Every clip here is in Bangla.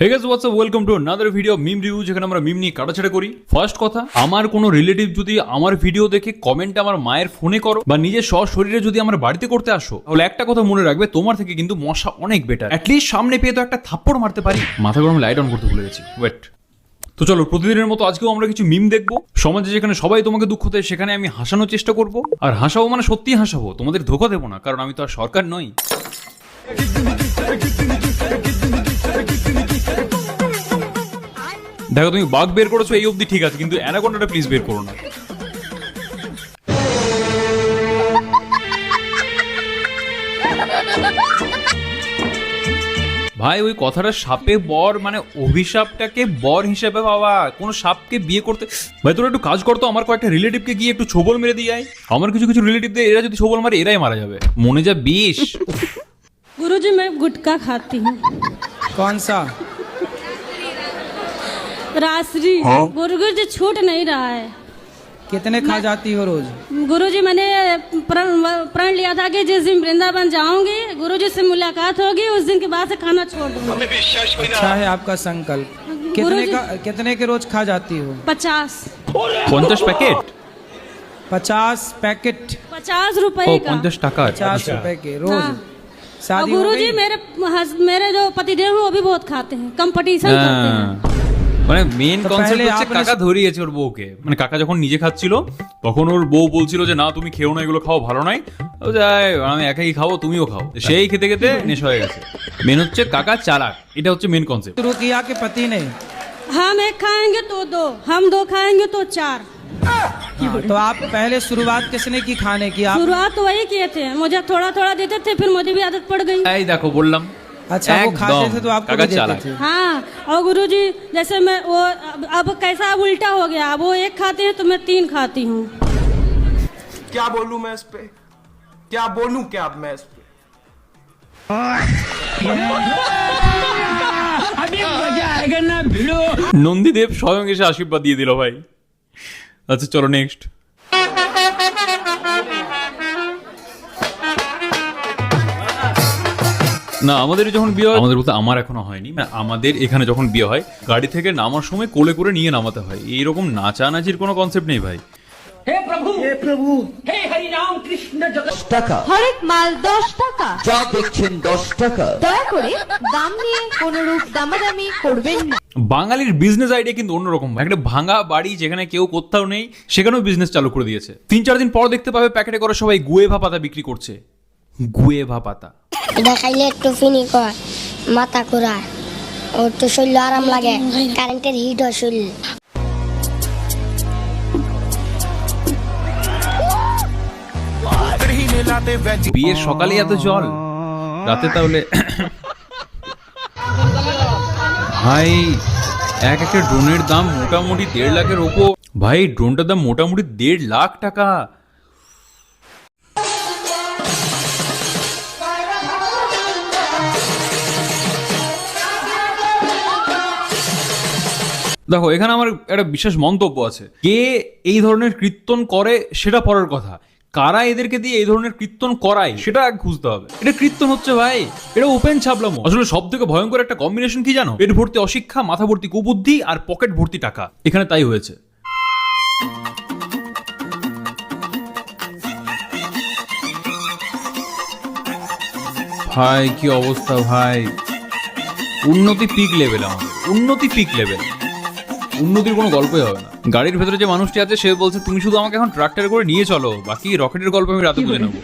Hey guys what's up welcome to another video meme review যেখানে আমরা মিম নিয়ে কাটাছাড়া করি। ফার্স্ট কথা, আমার কোনো রিলেটিভ যদি আমার ভিডিও দেখে কমেন্ট আমার মায়ের ফোনে করো, বা নিজের শরীরে যদি আমার বাড়িতে করতে আসো, তাহলে একটা কথা মনে রাখবে, তোমার থেকে কিন্তু মশা অনেক বেটার অ্যাটলিস্ট সামনে পেয়ে তো একটা থাপ্পড় মারতে পারি। মাথা গরম লাইট অন করতে ভুলে গেছি। ওয়েট তো চলো, প্রতিদিনের মতো আজকেও আমরা কিছু মিম দেখব। সমাজে যেখানে সবাই তোমাকে দুঃখ দেয়, সেখানে আমি হাসানোর চেষ্টা করব। আর হাসাবো মানে সত্যি হাসাবো, তোমাদের ধোকা দেবো না, কারণ আমি তো আর সরকার নই। দেখো, তুমি বাঘ বের করেছ, এই অবধি ঠিক আছে, কিন্তু অ্যানাকোন্ডাটা প্লিজ বের করো না। ভাই, ওই কথাটা সাপে বর মানে অভিশাপটাকে বর হিসেবে বাবা কোনো সাপকে বিয়ে করতে ভাই, তোরা একটু কাজ করতো আমার কয়েকটা রিলেটিভকে গিয়ে একটু ছোবল মেরে দিয়ে আমার কিছু কিছু রিলেটিভদের এরা যদি ছোবল মারে, এরাই মারা যাবে। মনে যা বিষ। गुरु जी मैं गुटखा खाती हूँ। कौन सा? रासरी। गुरु जी छूट नहीं रहा है। कितने खा जाती हो रोज? गुरुजी मैंने प्रण लिया था कि जिस दिन वृंदावन जाऊँगी गुरु जी से मुलाकात होगी उस दिन के बाद से खाना छोड़ दूँगी। अच्छा है आपका संकल्प। कितने का कितने के रोज खा जाती हो? पचास। पचास पैकेट पचास पैकेट। पचास रूपए पचास रूपए के रोज। हाँ। और शादी हो गुरुजी गई? मेरे हस- मेरे जो पतिदेव हैं वो भी बहुत खाते हैं कंपटीशन करते हैं হ্যাঁ। মানে মেন তো কনসেপ্ট পেহলে হচ্ছে আপনে- কাকা ধরিয়েছে ওর বউকে মানে কাকা যখন নিজে খাচ্ছিল তখন ওর বউ বলছিল যে না তুমি খেও না এগুলো খাও ভালো নাই ও যায় আমি একাই খাবো তুমিও খাও সেই খেতে খেতে নেশা হয়ে গেছে মেন হচ্ছে কাকা চালাক এটা হচ্ছে মেন কনসেপ্ট शुरू किया कि पति ने हम एक खाएंगे तो दो हम दो खाएंगे तो चार हाँ, तो आप पहले शुरुआत किसने की खाने की आप शुरुआत तो वही किए थे मुझे थोड़ा थोड़ा देते थे फिर मुझे भी आदत पड़ गई এই দেখো বললাম अच्छा वो खाते একদম थे तो आपको কাকা भी देते চালাক थे हाँ और गुरुजी जैसे मैं वो अब, अब कैसा अब उल्टा हो गया अब वो एक खाते हैं तो मैं तीन खाती हूँ क्या बोलूं मैं इस पे क्या बोलूं क्या अब मैं इस पे নন্দীদেব স্বয়ং এসে আশীর্বাদ দিয়ে দিল ভাই আচ্ছা চলো নেক্সট না, আমাদের যখন বিয়ে হয় আমাদের বলতে আমার এখনও হয়নি মানে আমাদের এখানে যখন বিয়ে হয়, গাড়ি থেকে নামার সময় কোলে করে নিয়ে নামাতে হয়। এইরকম নাচানাচির কোনো কনসেপ্ট নেই ভাই। টাকা। হরেক মাল দশ টাকা। যা দেখছেন দশ টাকা। দয়া করে দাম নিয়ে কোনরূপ দামাদামি করবেন না। বাঙালির বিজনেস আইডিয়া কিন্তু অন্যরকম। একটা ভাঙা বাড়ি যেখানে কেউ কোথাও নেই সেখানেও বিজনেস চালু করে দিয়েছে। তিন চার দিন পর দেখতে পাবে প্যাকেটে করে সবাই গুয়েভা পাতা বিক্রি করছে। গুয়েভা পাতা। এটা খাইলে একটু ফিনি কর মাথা ঘোরায়। ওর তো শরীর আরাম লাগে কারেন্টের হিট হয় শরীর। বিয়ের সকালে এত জল? রাতে তাহলে ভাই, এক একটা ড্রোনের দাম মোটামুটি দেড় লাখের ওপর। ভাই, ড্রোনটার দাম মোটামুটি দেড় লাখ টাকা। দেখো, এখানে আমার একটা বিশেষ মন্তব্য আছে। কে এই ধরনের কীর্তন করে, সেটা পরের কথা। কারা এদেরকে দিয়ে এই ধরনের কীর্তন করায়, সেটা খুঁজতে হবে। এটা কীর্তন হচ্ছে ভাই, এটা ওপেন ছাবলামো আসলে সব থেকে ভয়ঙ্কর একটা কম্বিনেশন কি জানো? পেট ভর্তি অশিক্ষা, মাথা ভর্তি কুবুদ্ধি আর পকেট ভর্তি টাকা। এখানে তাই হয়েছে। ভাই, কি অবস্থা ভাই? উন্নতি পিক লেভেল আমাদের, উন্নতি পিক লেভেল উন্নতির কোনো গল্পই হবে না। গাড়ির ভেতরে যে মানুষটি আছে সে বলছে তুমি শুধু আমাকে এখন ট্রাক্টরে করে নিয়ে চলো বাকি রকেটের গল্প আমি রাতে বুঝে নেব।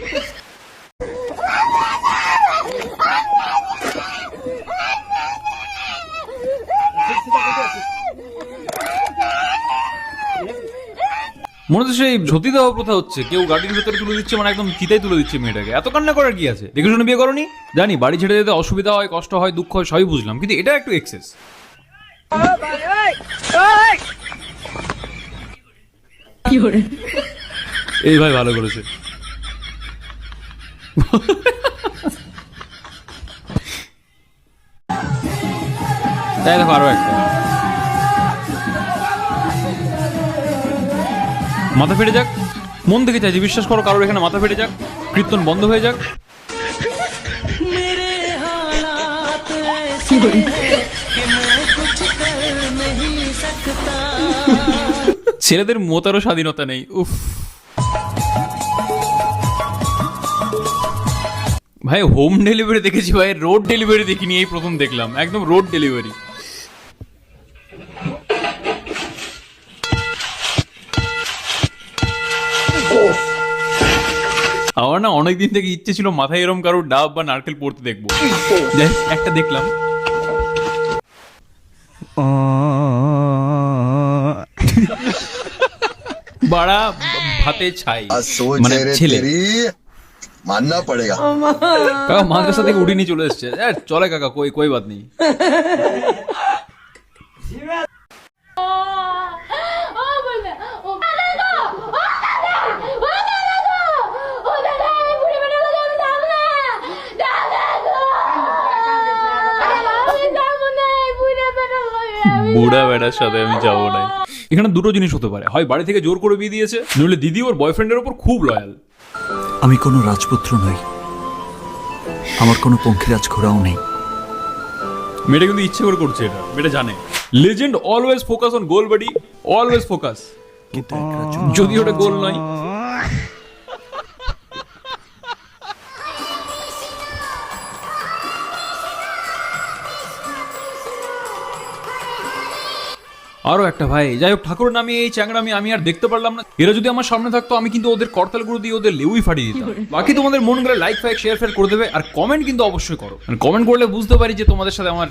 মনে হচ্ছে সেই সতী দেওয়া প্রথা হচ্ছে কেউ গাড়ির ভেতরে তুলে দিচ্ছে মানে একদম চিতাই তুলে দিচ্ছে মেয়েটাকে। এত কান্না করার কি আছে? দেখে শুনে বিয়ে করনি? জানি বাড়ি ছেড়ে যেতে অসুবিধা হয় কষ্ট হয় দুঃখ হয় সবই বুঝলাম কিন্তু এটা একটু এক্সেস এই ভাই ভালো করেছে। তাই দেখো আরও একটা। মাথা ফেটে যাক। মন থেকে চাইছি বিশ্বাস করো কারোর এখানে মাথা ফেটে যাক। কীর্তন বন্ধ হয়ে যাক। मेरे ছেলেদের মতারও স্বাধীনতা নেই, উফ। ভাই হোম ডেলিভারি দেখেছি ভাই রোড ডেলিভারি দেখিনি, এই প্রথম দেখলাম। একদম রোড ডেলিভারি আমার না অনেকদিন থেকে ইচ্ছে ছিল মাথায় এরম কারও ডাব বা নারকেল পড়তে দেখব। একটা দেখলাম। বড়া ভাতে ছাই নিয়ে চলে এসছে চলে কাকা কই কই বাদ নেই বুড়া বেড়ার সাথে আমি যাব না এখানে দুটো জিনিস হতে পারে। হয় বাড়ি থেকে জোর করে বিয়ে দিয়েছে নইলে দিদি ওর বয়ফ্রেন্ডের ওপর খুব লয়াল আমি কোনো রাজপুত্র নই। আমার কোনো পঙ্খিরাজ ঘোড়াও নেই। মেয়েটা কিন্তু ইচ্ছে করে করছে এটা মেয়েটা জানে। Legend always focus on goal buddy always focus যদি ওটা গোল নয় আরও একটা ভাই। যাই হোক ঠাকুর নামে এই চ্যাংড়ামি আমি আর দেখতে পারলাম না। এরা যদি আমার সামনে থাকতো আমি কিন্তু ওদের করতালগুলো দিয়ে ওদের লেউই ফাটিয়ে দিতাম। বাকি তোমাদের মন গেলে লাইক ফাইক শেয়ার ফেয়ার করে দেবে আর কমেন্ট কিন্তু অবশ্যই করো। কমেন্ট করলে বুঝতে পারি যে তোমাদের সাথে আমার